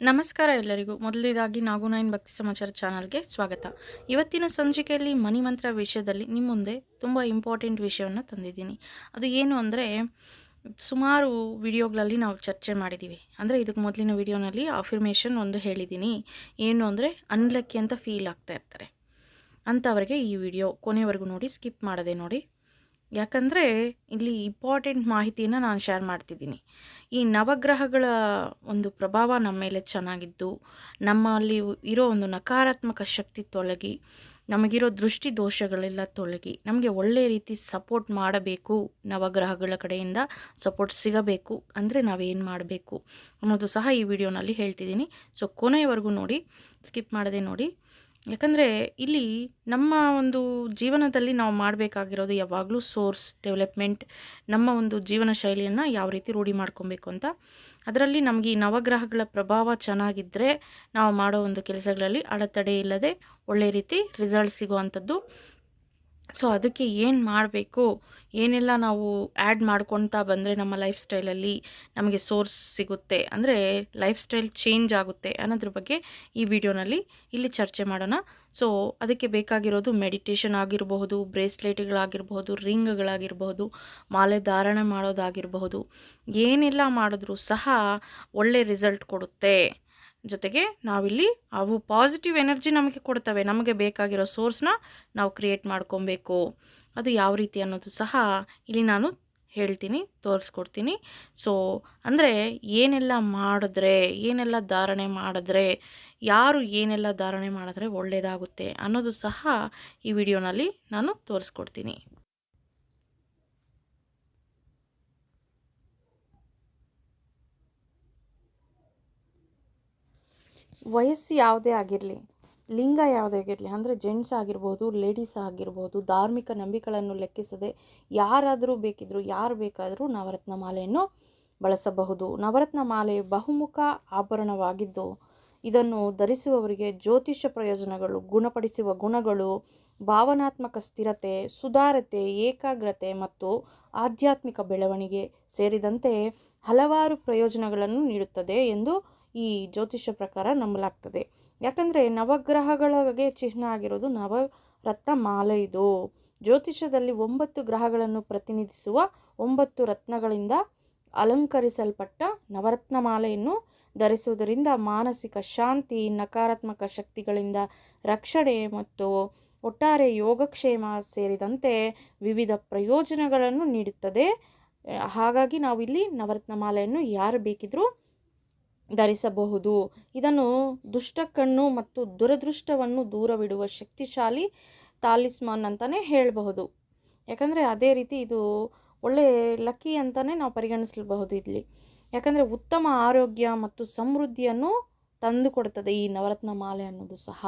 ನಮಸ್ಕಾರ ಎಲ್ಲರಿಗೂ. ಮೊದಲನೇದಾಗಿ ನಾಗುನಾಯನ್ ಭಕ್ತಿ ಸಮಾಚಾರ ಚಾನಲ್ಗೆ ಸ್ವಾಗತ. ಇವತ್ತಿನ ಸಂಚಿಕೆಯಲ್ಲಿ ಮನಿ ಮಂತ್ರ ವಿಷಯದಲ್ಲಿ ನಿಮ್ಮ ಮುಂದೆ ತುಂಬ ಇಂಪಾರ್ಟೆಂಟ್ ವಿಷಯವನ್ನು ತಂದಿದ್ದೀನಿ. ಅದು ಏನು ಅಂದರೆ, ಸುಮಾರು ವಿಡಿಯೋಗಳಲ್ಲಿ ನಾವು ಚರ್ಚೆ ಮಾಡಿದ್ದೀವಿ ಅಂದರೆ ಇದಕ್ಕೆ ಮೊದಲಿನ ವಿಡಿಯೋನಲ್ಲಿ ಅಫಿರ್ಮೇಷನ್ ಒಂದು ಹೇಳಿದ್ದೀನಿ. ಏನು ಅಂದರೆ, ಅನ್ಲಕ್ಕಿ ಅಂತ ಫೀಲ್ ಆಗ್ತಾ ಇರ್ತಾರೆ. ಅಂಥವರಿಗೆ ಈ ವಿಡಿಯೋ ಕೊನೆವರೆಗೂ ನೋಡಿ ಸ್ಕಿಪ್ ಮಾಡದೆ ನೋಡಿ. ಯಾಕಂದರೆ, ಇಲ್ಲಿ ಇಂಪಾರ್ಟೆಂಟ್ ಮಾಹಿತಿಯನ್ನು ನಾನು ಶೇರ್ ಮಾಡ್ತಿದ್ದೀನಿ. ಈ ನವಗ್ರಹಗಳ ಒಂದು ಪ್ರಭಾವ ನಮ್ಮ ಮೇಲೆ ಚೆನ್ನಾಗಿದ್ದು, ನಮ್ಮಲ್ಲಿ ಇರೋ ಒಂದು ನಕಾರಾತ್ಮಕ ಶಕ್ತಿ ತೊಲಗಿ, ನಮಗಿರೋ ದೃಷ್ಟಿ ದೋಷಗಳೆಲ್ಲ ತೊಲಗಿ, ನಮಗೆ ಒಳ್ಳೆ ರೀತಿ ಸಪೋರ್ಟ್ ಮಾಡಬೇಕು, ನವಗ್ರಹಗಳ ಕಡೆಯಿಂದ ಸಪೋರ್ಟ್ ಸಿಗಬೇಕು ಅಂದರೆ ನಾವೇನು ಮಾಡಬೇಕು ಅನ್ನೋದು ಸಹ ಈ ವಿಡಿಯೋನಲ್ಲಿ ಹೇಳ್ತಿದ್ದೀನಿ. ಸೊ ಕೊನೆಯವರೆಗೂ ನೋಡಿ, ಸ್ಕಿಪ್ ಮಾಡದೆ ನೋಡಿ. ಯಾಕಂದರೆ ಇಲ್ಲಿ ನಮ್ಮ ಒಂದು ಜೀವನದಲ್ಲಿ ನಾವು ಮಾಡಬೇಕಾಗಿರೋದು ಯಾವಾಗಲೂ ಸೋರ್ಸ್, ಡೆವಲಪ್ಮೆಂಟ್, ನಮ್ಮ ಒಂದು ಜೀವನ ಶೈಲಿಯನ್ನು ಯಾವ ರೀತಿ ರೂಢಿ ಮಾಡ್ಕೊಬೇಕು ಅಂತ. ಅದರಲ್ಲಿ ನಮಗೆ ಈ ನವಗ್ರಹಗಳ ಪ್ರಭಾವ ಚೆನ್ನಾಗಿದ್ದರೆ ನಾವು ಮಾಡೋ ಒಂದು ಕೆಲಸಗಳಲ್ಲಿ ಅಡೆತಡೆ ಇಲ್ಲದೆ ಒಳ್ಳೆ ರೀತಿ ರಿಸಲ್ಟ್ ಸಿಗುವಂಥದ್ದು. ಸೊ ಅದಕ್ಕೆ ಏನು ಮಾಡಬೇಕು? ಏನೆಲ್ಲ ನಾವು ಆ್ಯಡ್ ಮಾಡ್ಕೊತಾ ಬಂದರೆ ನಮ್ಮ ಲೈಫ್ ಸ್ಟೈಲಲ್ಲಿ ನಮಗೆ ಸೋರ್ಸ್ ಸಿಗುತ್ತೆ? ಅಂದರೆ ಲೈಫ್ ಸ್ಟೈಲ್ ಚೇಂಜ್ ಆಗುತ್ತೆ ಅನ್ನೋದ್ರ ಬಗ್ಗೆ ಈ ವಿಡಿಯೋನಲ್ಲಿ ಇಲ್ಲಿ ಚರ್ಚೆ ಮಾಡೋಣ. ಸೊ ಅದಕ್ಕೆ ಬೇಕಾಗಿರೋದು ಮೆಡಿಟೇಷನ್ ಆಗಿರಬಹುದು ಬ್ರೇಸ್ಲೆಟ್ಗಳಾಗಿರಬಹುದು ರಿಂಗ್ಗಳಾಗಿರಬಹುದು ಮಾಲೆ ಧಾರಣೆ ಮಾಡೋದಾಗಿರಬಹುದು. ಏನೆಲ್ಲ ಮಾಡಿದ್ರೂ ಸಹ ಒಳ್ಳೆ ರಿಸಲ್ಟ್ ಕೊಡುತ್ತೆ. ಜೊತೆಗೆ ನಾವಿಲ್ಲಿ ಅವು ಪಾಸಿಟಿವ್ ಎನರ್ಜಿ ನಮಗೆ ಕೊಡ್ತವೆ. ನಮಗೆ ಬೇಕಾಗಿರೋ ಸೋರ್ಸ್ನ ನಾವು ಕ್ರಿಯೇಟ್ ಮಾಡ್ಕೊಬೇಕು. ಅದು ಯಾವ ರೀತಿ ಅನ್ನೋದು ಸಹ ಇಲ್ಲಿ ನಾನು ಹೇಳ್ತೀನಿ, ತೋರಿಸ್ಕೊಡ್ತೀನಿ. ಸೊ ಅಂದರೆ ಏನೆಲ್ಲ ಮಾಡಿದ್ರೆ, ಏನೆಲ್ಲ ಧಾರಣೆ ಮಾಡಿದ್ರೆ, ಯಾರು ಏನೆಲ್ಲ ಧಾರಣೆ ಮಾಡಿದ್ರೆ ಒಳ್ಳೆಯದಾಗುತ್ತೆ ಅನ್ನೋದು ಸಹ ಈ ವಿಡಿಯೋನಲ್ಲಿ ನಾನು ತೋರಿಸ್ಕೊಡ್ತೀನಿ. ವಯಸ್ಸು ಯಾವುದೇ ಆಗಿರಲಿ, ಲಿಂಗ ಯಾವುದೇ ಆಗಿರಲಿ, ಅಂದರೆ ಜೆಂಟ್ಸ್ ಆಗಿರ್ಬೋದು ಲೇಡೀಸ್ ಆಗಿರ್ಬೋದು, ಧಾರ್ಮಿಕ ನಂಬಿಕೆಗಳನ್ನು ಲೆಕ್ಕಿಸದೆ ಯಾರಾದರೂ ಬೇಕಿದ್ದರೂ ಯಾರು ಬೇಕಾದರೂ ನವರತ್ನ ಮಾಲೆಯನ್ನು ಬಳಸಬಹುದು. ನವರತ್ನ ಮಾಲೆ ಬಹುಮುಖ ಆಭರಣವಾಗಿದ್ದು, ಇದನ್ನು ಧರಿಸುವವರಿಗೆ ಜ್ಯೋತಿಷ್ಯ ಪ್ರಯೋಜನಗಳು, ಗುಣಪಡಿಸುವ ಗುಣಗಳು, ಭಾವನಾತ್ಮಕ ಸ್ಥಿರತೆ, ಸುಧಾರತೆ, ಏಕಾಗ್ರತೆ ಮತ್ತು ಆಧ್ಯಾತ್ಮಿಕ ಬೆಳವಣಿಗೆ ಸೇರಿದಂತೆ ಹಲವಾರು ಪ್ರಯೋಜನಗಳನ್ನು ನೀಡುತ್ತದೆ ಎಂದು ಈ ಜ್ಯೋತಿಷ್ಯ ಪ್ರಕಾರ ನಂಬಲಾಗ್ತದೆ. ಯಾಕಂದರೆ ನವಗ್ರಹಗಳಿಗೆ ಚಿಹ್ನ ಆಗಿರೋದು ನವರತ್ನ ಮಾಲೆ ಇದು ಜ್ಯೋತಿಷ್ಯದಲ್ಲಿ ಒಂಬತ್ತು ಗ್ರಹಗಳನ್ನು ಪ್ರತಿನಿಧಿಸುವ ಒಂಬತ್ತು ರತ್ನಗಳಿಂದ ಅಲಂಕರಿಸಲ್ಪಟ್ಟ ನವರತ್ನ ಮಾಲೆಯನ್ನು ಧರಿಸುವುದರಿಂದ ಮಾನಸಿಕ ಶಾಂತಿ, ನಕಾರಾತ್ಮಕ ಶಕ್ತಿಗಳಿಂದ ರಕ್ಷಣೆ ಮತ್ತು ಒಟ್ಟಾರೆ ಯೋಗಕ್ಷೇಮ ಸೇರಿದಂತೆ ವಿವಿಧ ಪ್ರಯೋಜನಗಳನ್ನು ನೀಡುತ್ತದೆ. ಹಾಗಾಗಿ ನಾವಿಲ್ಲಿ ನವರತ್ನ ಮಾಲೆಯನ್ನು ಯಾರು ಬೇಕಿದ್ರೂ ಧರಿಸಬಹುದು. ಇದನ್ನು ದುಷ್ಟಕಣ್ಣು ಮತ್ತು ದುರದೃಷ್ಟವನ್ನು ದೂರವಿಡುವ ಶಕ್ತಿಶಾಲಿ ತಾಲಿಸ್ಮಾನ್ ಅಂತಲೇ ಹೇಳಬಹುದು. ಯಾಕಂದರೆ ಅದೇ ರೀತಿ ಇದು ಒಳ್ಳೆ ಲಕ್ಕಿ ಅಂತಲೇ ನಾವು ಪರಿಗಣಿಸಬಹುದು ಇಲ್ಲಿ. ಯಾಕಂದರೆ ಉತ್ತಮ ಆರೋಗ್ಯ ಮತ್ತು ಸಮೃದ್ಧಿಯನ್ನು ತಂದು ಕೊಡ್ತದೆ ಈ ನವರತ್ನ ಮಾಲೆ ಅನ್ನೋದು ಸಹ.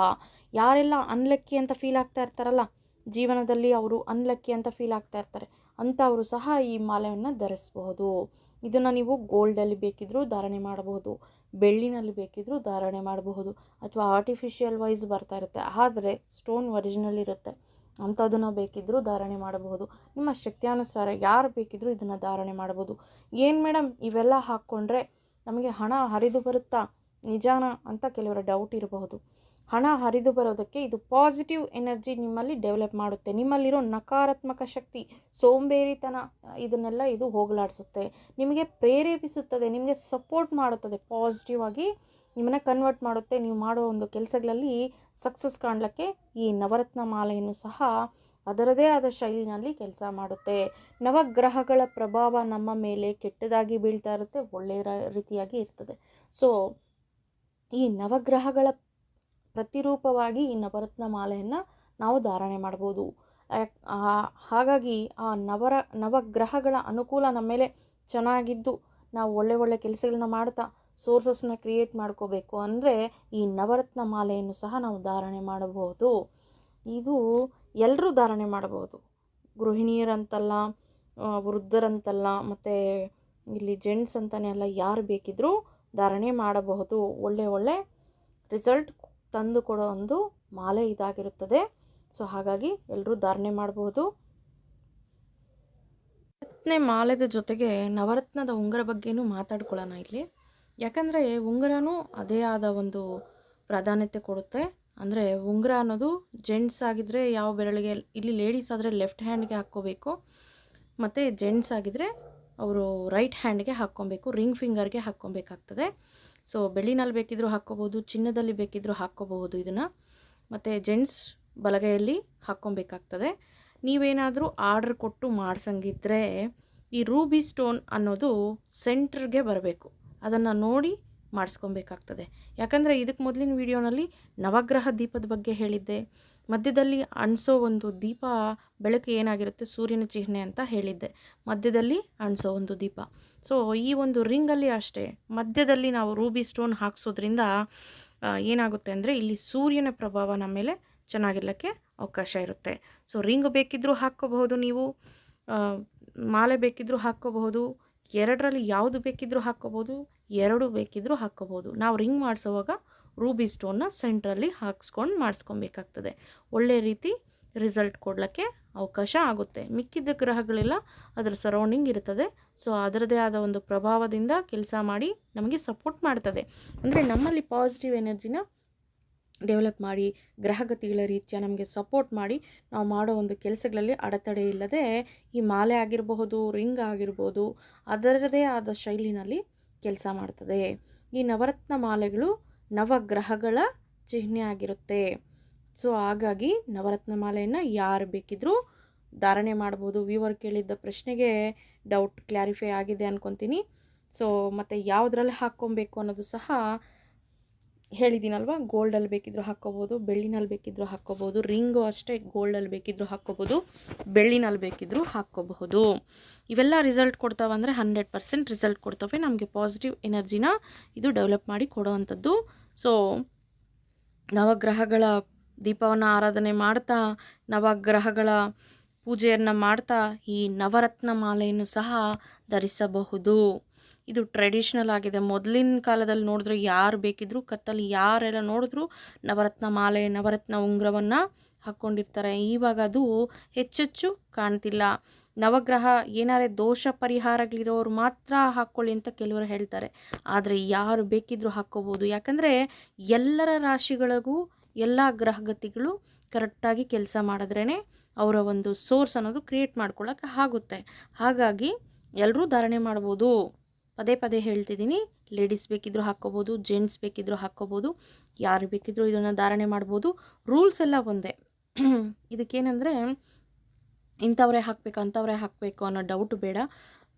ಯಾರೆಲ್ಲ ಅನ್ಲಕ್ಕಿ ಅಂತ ಫೀಲ್ ಆಗ್ತಾ ಇರ್ತಾರಲ್ಲ, ಜೀವನದಲ್ಲಿ ಅವರು ಅನ್ಲಕ್ಕಿ ಅಂತ ಫೀಲ್ ಆಗ್ತಾ ಇರ್ತಾರೆ, ಅಂಥವರು ಸಹ ಈ ಮಾಲೆಯನ್ನು ಧರಿಸಬಹುದು. ಇದನ್ನು ನೀವು ಗೋಲ್ಡಲ್ಲಿ ಬೇಕಿದ್ದರೂ ಧಾರಣೆ ಮಾಡಬಹುದು, ಬೆಳ್ಳಿನಲ್ಲಿ ಬೇಕಿದ್ದರೂ ಧಾರಣೆ ಮಾಡಬಹುದು ಅಥವಾ ಆರ್ಟಿಫಿಷಿಯಲ್ ವೈಸ್ ಬರ್ತಾ ಇರುತ್ತೆ. ಆದರೆ ಸ್ಟೋನ್ ಒರಿಜಿನಲ್ ಇರುತ್ತೆ. ಅಂಥದ್ದನ್ನು ಬೇಕಿದ್ದರೂ ಧಾರಣೆ ಮಾಡಬಹುದು. ನಿಮ್ಮ ಶಕ್ತಿಯಾನುಸಾರ ಯಾರು ಬೇಕಿದ್ದರೂ ಇದನ್ನು ಧಾರಣೆ ಮಾಡ್ಬೋದು ಏನು ಮೇಡಮ್ ಇವೆಲ್ಲ ಹಾಕ್ಕೊಂಡ್ರೆ ನಮಗೆ ಹಣ ಹರಿದು ಬರುತ್ತಾ? ನಿಜಾನ? ಅಂತ ಕೆಲವರ ಡೌಟ್ ಇರಬಹುದು. ಹಣ ಹರಿದು ಬರೋದಕ್ಕೆ ಇದು ಪಾಸಿಟಿವ್ ಎನರ್ಜಿ ನಿಮ್ಮಲ್ಲಿ ಡೆವಲಪ್ ಮಾಡುತ್ತೆ. ನಿಮ್ಮಲ್ಲಿರೋ ನಕಾರಾತ್ಮಕ ಶಕ್ತಿ, ಸೋಂಬೇರಿತನ, ಇದನ್ನೆಲ್ಲ ಇದು ಹೋಗಲಾಡಿಸುತ್ತೆ. ನಿಮಗೆ ಪ್ರೇರೇಪಿಸುತ್ತದೆ, ನಿಮಗೆ ಸಪೋರ್ಟ್ ಮಾಡುತ್ತದೆ. ಪಾಸಿಟಿವ್ ಆಗಿ ನಿಮ್ಮನ್ನು ಕನ್ವರ್ಟ್ ಮಾಡುತ್ತೆ. ನೀವು ಮಾಡೋ ಒಂದು ಕೆಲಸಗಳಲ್ಲಿ ಸಕ್ಸಸ್ ಕಾಣಲಿಕ್ಕೆ ಈ ನವರತ್ನ ಮಾಲೆಯನ್ನು ಸಹ ಅದರದೇ ಆದ ಶೈಲಿನಲ್ಲಿ ಕೆಲಸ ಮಾಡುತ್ತೆ. ನವಗ್ರಹಗಳ ಪ್ರಭಾವ ನಮ್ಮ ಮೇಲೆ ಕೆಟ್ಟದಾಗಿ ಬೀಳ್ತಾ ಇರುತ್ತೆ, ಒಳ್ಳೆಯ ರೀತಿಯಾಗಿ ಇರ್ತದೆ. ಸೊ ಈ ನವಗ್ರಹಗಳ ಪ್ರತಿರೂಪವಾಗಿ ಈ ನವರತ್ನ ಮಾಲೆಯನ್ನು ನಾವು ಧಾರಣೆ ಮಾಡ್ಬೋದು. ಹಾಗಾಗಿ ಆ ನವರ, ನವಗ್ರಹಗಳ ಅನುಕೂಲ ನಮ್ಮ ಮೇಲೆ ಚೆನ್ನಾಗಿದ್ದು ನಾವು ಒಳ್ಳೆ ಒಳ್ಳೆ ಕೆಲಸಗಳನ್ನ ಮಾಡ್ತಾ ಸೋರ್ಸಸ್ನ ಕ್ರಿಯೇಟ್ ಮಾಡ್ಕೋಬೇಕು ಅಂದರೆ ಈ ನವರತ್ನ ಮಾಲೆಯನ್ನು ಸಹ ನಾವು ಧಾರಣೆ ಮಾಡಬಹುದು. ಇದು ಎಲ್ಲರೂ ಧಾರಣೆ ಮಾಡಬಹುದು. ಗೃಹಿಣಿಯರಂತಲ್ಲ ವೃದ್ಧರಂತಲ್ಲ, ಮತ್ತು ಇಲ್ಲಿ ಜೆಂಟ್ಸ್ ಅಂತಲೇ ಅಲ್ಲ, ಯಾರು ಬೇಕಿದ್ದರೂ ಧಾರಣೆ ಮಾಡಬಹುದು. ಒಳ್ಳೆ ಒಳ್ಳೆ ರಿಸಲ್ಟ್ ತಂದು ಕೊಡೋ ಒಂದು ಮಾಲೆ ಇದಾಗಿರುತ್ತದೆ. ಸೊ, ಹಾಗಾಗಿ ಎಲ್ಲರೂ ಧಾರಣೆ ಮಾಡಬಹುದು ರತ್ನೆ ಮಾಲೆದ ಜೊತೆಗೆ ನವರತ್ನದ ಉಂಗರ ಬಗ್ಗೆನೂ ಮಾತಾಡ್ಕೊಳ್ಳೋಣ ಇಲ್ಲಿ. ಯಾಕಂದರೆ ಉಂಗರನೂ ಅದೇ ಆದ ಒಂದು ಪ್ರಾಧಾನ್ಯತೆ ಕೊಡುತ್ತೆ. ಅಂದರೆ ಉಂಗುರ ಅನ್ನೋದು ಜೆಂಟ್ಸ್ ಆಗಿದ್ದರೆ ಯಾವ ಬೆರಳಿಗೆ, ಇಲ್ಲಿ ಲೇಡೀಸ್ ಆದರೆ ಲೆಫ್ಟ್ ಹ್ಯಾಂಡ್ಗೆ ಹಾಕ್ಕೋಬೇಕು. ಮತ್ತು ಜೆಂಟ್ಸ್ ಆಗಿದ್ದರೆ ಅವರು ರೈಟ್ ಹ್ಯಾಂಡ್ಗೆ ಹಾಕ್ಕೊಬೇಕು, ರಿಂಗ್ ಫಿಂಗರ್ಗೆ ಹಾಕ್ಕೊಬೇಕಾಗ್ತದೆ. ಸೊ ಬೆಳ್ಳಿನಲ್ಲಿ ಬೇಕಿದ್ದರೂ ಹಾಕ್ಕೋಬೋದು ಚಿನ್ನದಲ್ಲಿ ಬೇಕಿದ್ದರೂ ಹಾಕ್ಕೋಬಹುದು ಇದನ್ನು. ಮತ್ತು ಜೆಂಟ್ಸ್ ಬಲಗೈಯಲ್ಲಿ ಹಾಕ್ಕೊಬೇಕಾಗ್ತದೆ. ನೀವೇನಾದರೂ ಆರ್ಡ್ರ್ ಕೊಟ್ಟು ಮಾಡ್ಸಂಗಿದ್ರೆ ಈ ರೂಬಿ ಸ್ಟೋನ್ ಅನ್ನೋದು ಸೆಂಟ್ರ್ಗೆ ಬರಬೇಕು. ಅದನ್ನು ನೋಡಿ ಮಾಡಿಸ್ಕೊಬೇಕಾಗ್ತದೆ. ಯಾಕಂದರೆ ಇದಕ್ಕೆ ಮೊದಲಿನ ವಿಡಿಯೋನಲ್ಲಿ ನವಗ್ರಹ ದೀಪದ ಬಗ್ಗೆ ಹೇಳಿದ್ದೆ. ಮಧ್ಯದಲ್ಲಿ ಅಣಿಸೋ ಒಂದು ದೀಪ ಬೆಳಕು ಏನಾಗಿರುತ್ತೆ? ಸೂರ್ಯನ ಚಿಹ್ನೆ ಅಂತ ಹೇಳಿದ್ದೆ. ಮಧ್ಯದಲ್ಲಿ ಅಣಿಸೋ ಒಂದು ದೀಪ. ಸೊ ಈ ಒಂದು ರಿಂಗಲ್ಲಿ ಅಷ್ಟೇ, ಮಧ್ಯದಲ್ಲಿ ನಾವು ರೂಬಿ ಸ್ಟೋನ್ ಹಾಕ್ಸೋದ್ರಿಂದ ಏನಾಗುತ್ತೆ ಅಂದರೆ ಇಲ್ಲಿ ಸೂರ್ಯನ ಪ್ರಭಾವ ನಮ್ಮ ಮೇಲೆ ಚೆನ್ನಾಗಿರ್ಲಿಕ್ಕೆ ಅವಕಾಶ ಇರುತ್ತೆ. ಸೊ ರಿಂಗ್ ಬೇಕಿದ್ದರೂ ಹಾಕ್ಕೋಬಹುದು ನೀವು ಮಾಲೆ ಬೇಕಿದ್ದರೂ ಹಾಕ್ಕೋಬಹುದು, ಎರಡರಲ್ಲಿ ಯಾವುದು ಬೇಕಿದ್ದರೂ ಹಾಕ್ಕೋಬೋದು ಎರಡು ಬೇಕಿದ್ದರೂ ಹಾಕ್ಕೋಬೋದು ನಾವು ರಿಂಗ್ ಮಾಡಿಸೋವಾಗ ರೂಬಿ ಸ್ಟೋನ್ನ ಸೆಂಟ್ರಲ್ಲಿ ಹಾಕ್ಸ್ಕೊಂಡು ಮಾಡಿಸ್ಕೊಬೇಕಾಗ್ತದೆ. ಒಳ್ಳೆ ರೀತಿ ರಿಸಲ್ಟ್ ಕೊಡಲಿಕ್ಕೆ ಅವಕಾಶ ಆಗುತ್ತೆ. ಮಿಕ್ಕಿದ್ದ ಗ್ರಹಗಳೆಲ್ಲ ಅದರ ಸರೌಂಡಿಂಗ್ ಇರ್ತದೆ. ಸೊ ಅದರದೇ ಆದ ಒಂದು ಪ್ರಭಾವದಿಂದ ಕೆಲಸ ಮಾಡಿ ನಮಗೆ ಸಪೋರ್ಟ್ ಮಾಡ್ತದೆ. ಅಂದರೆ ನಮ್ಮಲ್ಲಿ ಪಾಸಿಟಿವ್ ಎನರ್ಜಿನ ಡೆವಲಪ್ ಮಾಡಿ, ಗ್ರಹಗತಿಗಳ ರೀತಿಯ ನಮಗೆ ಸಪೋರ್ಟ್ ಮಾಡಿ ನಾವು ಮಾಡೋ ಒಂದು ಕೆಲಸಗಳಲ್ಲಿ ಅಡೆತಡೆ ಇಲ್ಲದೆ ಈ ಮಾಲೆ ಆಗಿರಬಹುದು, ರಿಂಗ್ ಆಗಿರ್ಬೋದು ಅದರದೇ ಆದ ಶೈಲಿನಲ್ಲಿ ಕೆಲಸ ಮಾಡ್ತದೆ. ಈ ನವರತ್ನ ಮಾಲೆಗಳು ನವಗ್ರಹಗಳ ಚಿಹ್ನೆ ಆಗಿರುತ್ತೆ. ಸೊ ಹಾಗಾಗಿ ನವರತ್ನ ಮಾಲೆಯನ್ನು ಯಾರು ಬೇಕಿದ್ರೂ ಧಾರಣೆ ಮಾಡ್ಬೋದು. ವ್ಯೂವರ್ ಕೇಳಿದ್ದ ಪ್ರಶ್ನೆಗೆ ಡೌಟ್ ಕ್ಲಾರಿಫೈ ಆಗಿದೆ ಅನ್ಕೊತೀನಿ. ಸೊ ಮತ್ತು ಯಾವುದ್ರಲ್ಲಿ ಹಾಕ್ಕೊಬೇಕು ಅನ್ನೋದು ಸಹ ಹೇಳಿದ್ದೀನಲ್ವ? ಗೋಲ್ಡಲ್ಲಿ ಬೇಕಿದ್ರೂ ಹಾಕ್ಕೋಬೋದು, ಬೆಳ್ಳಿನಲ್ಲಿ ಬೇಕಿದ್ದರೂ ಹಾಕ್ಕೋಬೋದು, ರಿಂಗು ಅಷ್ಟೇ ಗೋಲ್ಡಲ್ಲಿ ಬೇಕಿದ್ದರೂ ಹಾಕ್ಕೋಬೋದು, ಬೆಳ್ಳಿನಲ್ಲಿ ಬೇಕಿದ್ದರೂ ಹಾಕ್ಕೋಬಹುದು. ಇವೆಲ್ಲ ರಿಸಲ್ಟ್ ಕೊಡ್ತಾವೆ ಅಂದರೆ ಹಂಡ್ರೆಡ್ ಪರ್ಸೆಂಟ್ ರಿಸಲ್ಟ್ ಕೊಡ್ತವೆ. ನಮಗೆ ಪಾಸಿಟಿವ್ ಎನರ್ಜಿನ ಇದು ಡೆವಲಪ್ ಮಾಡಿ ಕೊಡೋವಂಥದ್ದು. ಸೊ ನವಗ್ರಹಗಳ ದೀಪವನ್ನು ಆರಾಧನೆ ಮಾಡ್ತಾ, ನವಗ್ರಹಗಳ ಪೂಜೆಯನ್ನು ಮಾಡ್ತಾ ಈ ನವರತ್ನ ಮಾಲೆಯನ್ನು ಸಹ ಧರಿಸಬಹುದು. ಇದು ಟ್ರೆಡಿಷ್ನಲ್ ಆಗಿದೆ. ಮೊದಲಿನ ಕಾಲದಲ್ಲಿ ನೋಡಿದ್ರೆ ಯಾರು ಬೇಕಿದ್ರು ಕತ್ತಲ್ಲಿ ಯಾರೆಲ್ಲ ನೋಡಿದ್ರು ನವರತ್ನ ಮಾಲೆ, ನವರತ್ನ ಉಂಗ್ರವನ್ನು ಹಾಕ್ಕೊಂಡಿರ್ತಾರೆ. ಇವಾಗ ಅದು ಹೆಚ್ಚೆಚ್ಚು ಕಾಣ್ತಿಲ್ಲ. ನವಗ್ರಹ ಏನಾರೇ ದೋಷ ಪರಿಹಾರಗಳಿರೋರು ಮಾತ್ರ ಹಾಕ್ಕೊಳ್ಳಿ ಅಂತ ಕೆಲವರು ಹೇಳ್ತಾರೆ. ಆದರೆ ಯಾರು ಬೇಕಿದ್ರು ಹಾಕ್ಕೋಬೋದು. ಯಾಕಂದರೆ ಎಲ್ಲರ ರಾಶಿಗಳಿಗೂ ಎಲ್ಲ ಗ್ರಹಗತಿಗಳು ಕರೆಕ್ಟಾಗಿ ಕೆಲಸ ಮಾಡಿದ್ರೇ ಅವರ ಒಂದು ಸೋರ್ಸ್ ಅನ್ನೋದು ಕ್ರಿಯೇಟ್ ಮಾಡ್ಕೊಳ್ಳೋಕೆ ಆಗುತ್ತೆ. ಹಾಗಾಗಿ ಎಲ್ಲರೂ ಧಾರಣೆ ಮಾಡ್ಬೋದು. ಪದೇ ಪದೇ ಹೇಳ್ತಿದ್ದೀನಿ ಲೇಡೀಸ್ ಬೇಕಿದ್ದರೂ ಹಾಕ್ಕೋಬೋದು ಜೆಂಟ್ಸ್ ಬೇಕಿದ್ದರೂ ಹಾಕ್ಕೋಬೋದು, ಯಾರು ಬೇಕಿದ್ದರೂ ಇದನ್ನು ಧಾರಣೆ ಮಾಡ್ಬೋದು. ರೂಲ್ಸ್ ಎಲ್ಲ ಒಂದೇ. ಇದಕ್ಕೇನೆಂದರೆ, ಇಂಥವರೇ ಹಾಕಬೇಕು, ಅಂಥವರೇ ಹಾಕಬೇಕು ಅನ್ನೋ ಡೌಟ್ ಬೇಡ.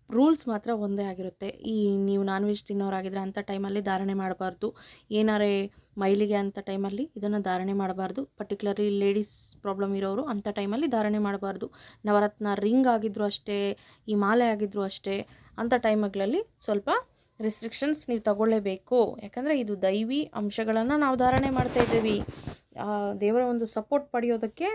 ರೂಲ್ಸ್ ಮಾತ್ರ ಒಂದೇ ಆಗಿರುತ್ತೆ. ಈ ನೀವು ನಾನ್ ವೆಜ್ ತಿನ್ನೋರಾಗಿದ್ರೆ ಅಂಥ ಟೈಮಲ್ಲಿ ಧಾರಣೆ ಮಾಡಬಾರ್ದು. ಏನಾರೇ ಮೈಲಿಗೆ ಅಂಥ ಟೈಮಲ್ಲಿ ಇದನ್ನು ಧಾರಣೆ ಮಾಡಬಾರ್ದು. ಪರ್ಟಿಕ್ಯುಲರ್ಲಿ ಲೇಡೀಸ್ ಪ್ರಾಬ್ಲಮ್ ಇರೋರು ಅಂಥ ಟೈಮಲ್ಲಿ ಧಾರಣೆ ಮಾಡಬಾರ್ದು. ನವರತ್ನ ರಿಂಗ್ ಆಗಿದ್ರು ಅಷ್ಟೇ, ಈ ಮಾಲೆ ಆಗಿದ್ದರೂ ಅಷ್ಟೇ ಅಂಥ ಟೈಮ್ಗಳಲ್ಲಿ ಸ್ವಲ್ಪ ರೆಸ್ಟ್ರಿಕ್ಷನ್ಸ್ ನೀವು ತಗೊಳ್ಳೇಬೇಕು. ಯಾಕಂದರೆ ಇದು ದೈವಿ ಅಂಶಗಳನ್ನು ನಾವು ಧಾರಣೆ ಮಾಡ್ತಾ ಇದ್ದೀವಿ. ದೇವರ ಒಂದು ಸಪೋರ್ಟ್ ಪಡೆಯೋದಕ್ಕೆ,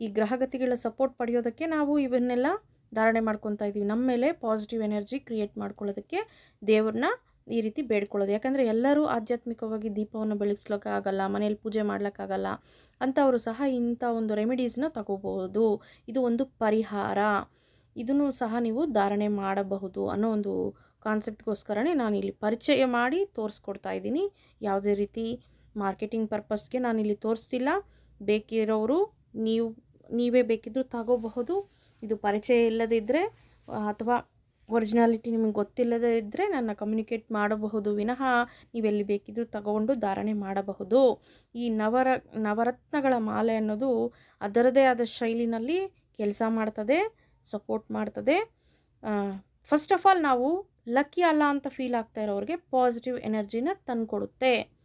ಈ ಗ್ರಹಗತಿಗಳ ಸಪೋರ್ಟ್ ಪಡೆಯೋದಕ್ಕೆ ನಾವು ಇವನ್ನೆಲ್ಲ ಧಾರಣೆ ಮಾಡ್ಕೊತಾ ಇದ್ದೀವಿ. ನಮ್ಮ ಮೇಲೆ ಪಾಸಿಟಿವ್ ಎನರ್ಜಿ ಕ್ರಿಯೇಟ್ ಮಾಡ್ಕೊಳ್ಳೋದಕ್ಕೆ ದೇವ್ರನ್ನ ಈ ರೀತಿ ಬೇಡ್ಕೊಳ್ಳೋದು. ಯಾಕಂದರೆ ಎಲ್ಲರೂ ಆಧ್ಯಾತ್ಮಿಕವಾಗಿ ದೀಪವನ್ನು ಬೆಳಗಿಸ್ಲಿಕ್ಕೆ ಆಗಲ್ಲ ಮನೇಲಿ ಪೂಜೆ ಮಾಡ್ಲಿಕ್ಕಾಗಲ್ಲ ಅಂಥವರು ಸಹ ಇಂಥ ಒಂದು ರೆಮಿಡೀಸ್ನ ತಗೋಬಹುದು ಇದು ಒಂದು ಪರಿಹಾರ. ಇದನ್ನು ಸಹ ನೀವು ಧಾರಣೆ ಮಾಡಬಹುದು ಅನ್ನೋ ಒಂದು ಕಾನ್ಸೆಪ್ಟ್ಗೋಸ್ಕರನೇ ನಾನು ಇಲ್ಲಿ ಪರಿಚಯ ಮಾಡಿ ತೋರಿಸ್ಕೊಡ್ತಾ ಇದ್ದೀನಿ. ಯಾವುದೇ ರೀತಿ ಮಾರ್ಕೆಟಿಂಗ್ ಪರ್ಪಸ್ಗೆ ನಾನಿಲ್ಲಿ ತೋರಿಸ್ತಿಲ್ಲ. ಬೇಕಿರೋರು ನೀವು, ನೀವೇ ಬೇಕಿದ್ದರೂ ತಗೋಬಹುದು. ಇದು ಪರಿಚಯ ಇಲ್ಲದಿದ್ದರೆ ಅಥವಾ ಒರಿಜಿನಾಲಿಟಿ ನಿಮಗೆ ಗೊತ್ತಿಲ್ಲದೇ ಇದ್ದರೆ ನನ್ನ ಕಮ್ಯುನಿಕೇಟ್ ಮಾಡಬಹುದು. ವಿನಃ ನೀವೆಲ್ಲಿ ಬೇಕಿದ್ದರೂ ತಗೊಂಡು ಧಾರಣೆ ಮಾಡಬಹುದು. ಈ ನವರ, ನವರತ್ನಗಳ ಮಾಲೆ ಅನ್ನೋದು ಅದರದೇ ಆದ ಶೈಲಿನಲ್ಲಿ ಕೆಲಸ ಮಾಡ್ತದೆ. ಸಪೋರ್ಟ್ ಮಾಡ್ತದೆ. ಫಸ್ಟ್ ಆಫ್ ಆಲ್ ನಾವು ಲಕ್ಕಿ ಅಲ್ಲ ಅಂತ ಫೀಲ್ ಆಗ್ತಾ ಇರೋರಿಗೆ ಪಾಸಿಟಿವ್ ಎನರ್ಜಿನ ತಂದುಕೊಡುತ್ತೆ.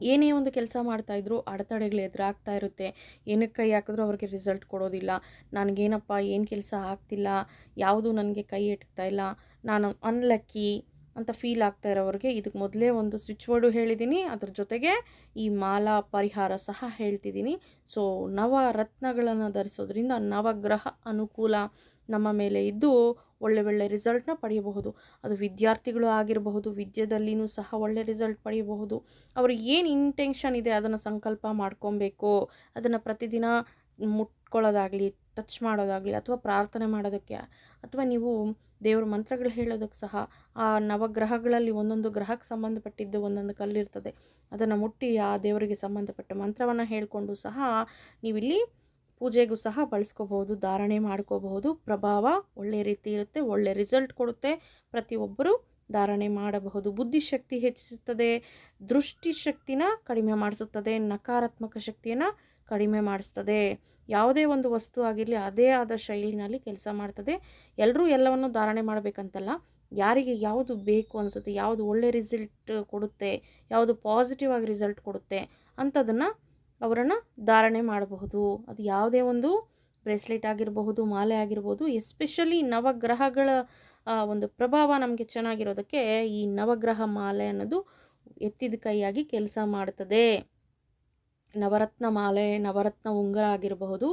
ಏನೇ ಒಂದು ಕೆಲಸ ಮಾಡ್ತಾಯಿದ್ರು ಅಡೆತಡೆಗಳು ಎದುರಾಗ್ತಾ ಇರುತ್ತೆ. ಏನಕ್ಕೆ ಕೈ ಹಾಕಿದ್ರು ಅವ್ರಿಗೆ ರಿಸಲ್ಟ್ ಕೊಡೋದಿಲ್ಲ. ನನಗೇನಪ್ಪ, ಏನು ಕೆಲಸ ಆಗ್ತಿಲ್ಲ? ಯಾವುದು ನನಗೆ ಕೈ ಇಟ್ತಾ ಇಲ್ಲ. ನಾನು ಅನ್ಲಕ್ಕಿ ಅಂತ ಫೀಲ್ ಆಗ್ತಾ ಇರೋವ್ರಿಗೆ ಇದಕ್ಕೆ ಮೊದಲೇ ಒಂದು ಸ್ವಿಚ್ ವರ್ಡು ಹೇಳಿದ್ದೀನಿ ಅದ್ರ ಜೊತೆಗೆ ಈ ಮಾಲಾ ಪರಿಹಾರ ಸಹ ಹೇಳ್ತಿದ್ದೀನಿ ಸೊ ನವರತ್ನಗಳನ್ನು ಧರಿಸೋದ್ರಿಂದ ನವಗ್ರಹ ಅನುಕೂಲ ನಮ್ಮ ಮೇಲೆ ಇದ್ದು ಒಳ್ಳೆ ಒಳ್ಳೆ ರಿಸಲ್ಟ್ನ ಪಡೆಯಬಹುದು. ಅದು ವಿದ್ಯಾರ್ಥಿಗಳು ಆಗಿರಬಹುದು, ವಿದ್ಯೆದಲ್ಲಿನೂ ಸಹ ಒಳ್ಳೆ ರಿಸಲ್ಟ್ ಪಡೆಯಬಹುದು. ಅವ್ರಿಗೆ ಏನು ಇಂಟೆನ್ಷನ್ ಇದೆ ಅದನ್ನು ಸಂಕಲ್ಪ ಮಾಡ್ಕೊಬೇಕು, ಅದನ್ನು ಪ್ರತಿದಿನ ಮುಟ್ಕೊಳ್ಳೋದಾಗಲಿ ಟಚ್ ಮಾಡೋದಾಗಲಿ ಅಥವಾ ಪ್ರಾರ್ಥನೆ ಮಾಡೋದಕ್ಕೆ ಅಥವಾ ನೀವು ದೇವ್ರ ಮಂತ್ರಗಳು ಹೇಳೋದಕ್ಕೆ ಸಹ ಆ ನವಗ್ರಹಗಳಲ್ಲಿ ಒಂದೊಂದು ಗ್ರಹಕ್ಕೆ ಸಂಬಂಧಪಟ್ಟಿದ್ದು ಒಂದೊಂದು ಕಲ್ಲಿರ್ತದೆ ಅದನ್ನು ಮುಟ್ಟಿ ಆ ದೇವರಿಗೆ ಸಂಬಂಧಪಟ್ಟ ಮಂತ್ರವನ್ನು ಹೇಳಿಕೊಂಡು ಸಹ ನೀವಿಲ್ಲಿ ಪೂಜೆಗೂ ಸಹ ಬಳಸ್ಕೋಬಹುದು, ಧಾರಣೆ ಮಾಡ್ಕೋಬಹುದು. ಪ್ರಭಾವ ಒಳ್ಳೆಯ ರೀತಿ ಇರುತ್ತೆ, ಒಳ್ಳೆ ರಿಸಲ್ಟ್ ಕೊಡುತ್ತೆ. ಪ್ರತಿಯೊಬ್ಬರು ಧಾರಣೆ ಮಾಡಬಹುದು. ಬುದ್ಧಿಶಕ್ತಿ ಹೆಚ್ಚಿಸುತ್ತದೆ, ದೃಷ್ಟಿಶಕ್ತಿನ ಕಡಿಮೆ ಮಾಡಿಸುತ್ತದೆ, ನಕಾರಾತ್ಮಕ ಶಕ್ತಿಯನ್ನು ಕಡಿಮೆ ಮಾಡಿಸ್ತದೆ. ಯಾವುದೇ ಒಂದು ವಸ್ತು ಆಗಿರಲಿ, ಅದೇ ಆದ ಶೈಲಿನಲ್ಲಿ ಕೆಲಸ ಮಾಡ್ತದೆ. ಎಲ್ಲರೂ ಎಲ್ಲವನ್ನು ಧಾರಣೆ ಮಾಡಬೇಕಂತಲ್ಲ, ಯಾರಿಗೆ ಯಾವುದು ಬೇಕು ಅನಿಸುತ್ತೆ, ಯಾವುದು ಒಳ್ಳೆ ರಿಸಲ್ಟ್ ಕೊಡುತ್ತೆ, ಯಾವುದು ಪಾಸಿಟಿವ್ ಆಗಿ ರಿಸಲ್ಟ್ ಕೊಡುತ್ತೆ ಅಂಥದನ್ನು ಅವರನ್ನು ಧಾರಣೆ ಮಾಡಬಹುದು. ಅದು ಯಾವುದೇ ಒಂದು ಬ್ರೇಸ್ಲೆಟ್ ಆಗಿರಬಹುದು, ಮಾಲೆ ಆಗಿರ್ಬೋದು, ಎಸ್ಪೆಷಲಿ ನವಗ್ರಹಗಳ ಒಂದು ಪ್ರಭಾವ ನಮಗೆ ಚೆನ್ನಾಗಿರೋದಕ್ಕೆ ಈ ನವಗ್ರಹ ಮಾಲೆ ಅನ್ನೋದು ಎತ್ತಿದ ಕೈಯಾಗಿ ಕೆಲಸ ಮಾಡ್ತದೆ. ನವರತ್ನ ಮಾಲೆ, ನವರತ್ನ ಉಂಗುರ ಆಗಿರಬಹುದು,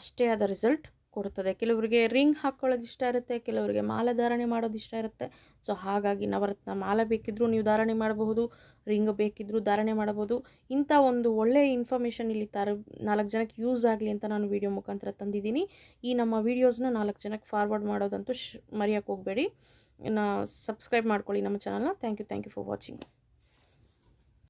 ಅಷ್ಟೇ ಆದ ರಿಸಲ್ಟ್ ಕೊಡುತ್ತದೆ. ಕೆಲವರಿಗೆ ರಿಂಗ್ ಹಾಕ್ಕೊಳ್ಳೋದು ಇಷ್ಟ ಇರುತ್ತೆ, ಕೆಲವರಿಗೆ ಮಾಲೆ ಧಾರಣೆ ಮಾಡೋದು ಇಷ್ಟ ಇರುತ್ತೆ. ಸೊ ಹಾಗಾಗಿ ನವರತ್ನ ಮಾಲೆ ಬೇಕಿದ್ದರೂ ನೀವು ಧಾರಣೆ ಮಾಡಬಹುದು ರಿಂಗ್ ಬೇಕಿದ್ದರೂ ಧಾರಣೆ ಮಾಡಬಹುದು. ಇಂಥ ಒಂದು ಒಳ್ಳೆಯ ಇನ್ಫಾರ್ಮೇಷನ್ ಇಲ್ಲಿ ತರ ನಾಲ್ಕು ಜನಕ್ಕೆ ಯೂಸ್ ಆಗಲಿ ಅಂತ ನಾನು ವಿಡಿಯೋ ಮುಖಾಂತರ ತಂದಿದ್ದೀನಿ. ಈ ನಮ್ಮ ವೀಡಿಯೋಸ್ನ ನಾಲ್ಕು ಜನಕ್ಕೆ ಫಾರ್ವರ್ಡ್ ಮಾಡೋದಂತೂ ಶ್ ಮರೆಯೋಕ್ಕೆ ಹೋಗಬೇಡಿ. ಸಬ್ಸ್ಕ್ರೈಬ್ ಮಾಡ್ಕೊಳ್ಳಿ ನಮ್ಮ ಚಾನಲ್ನ thank you thank you for watching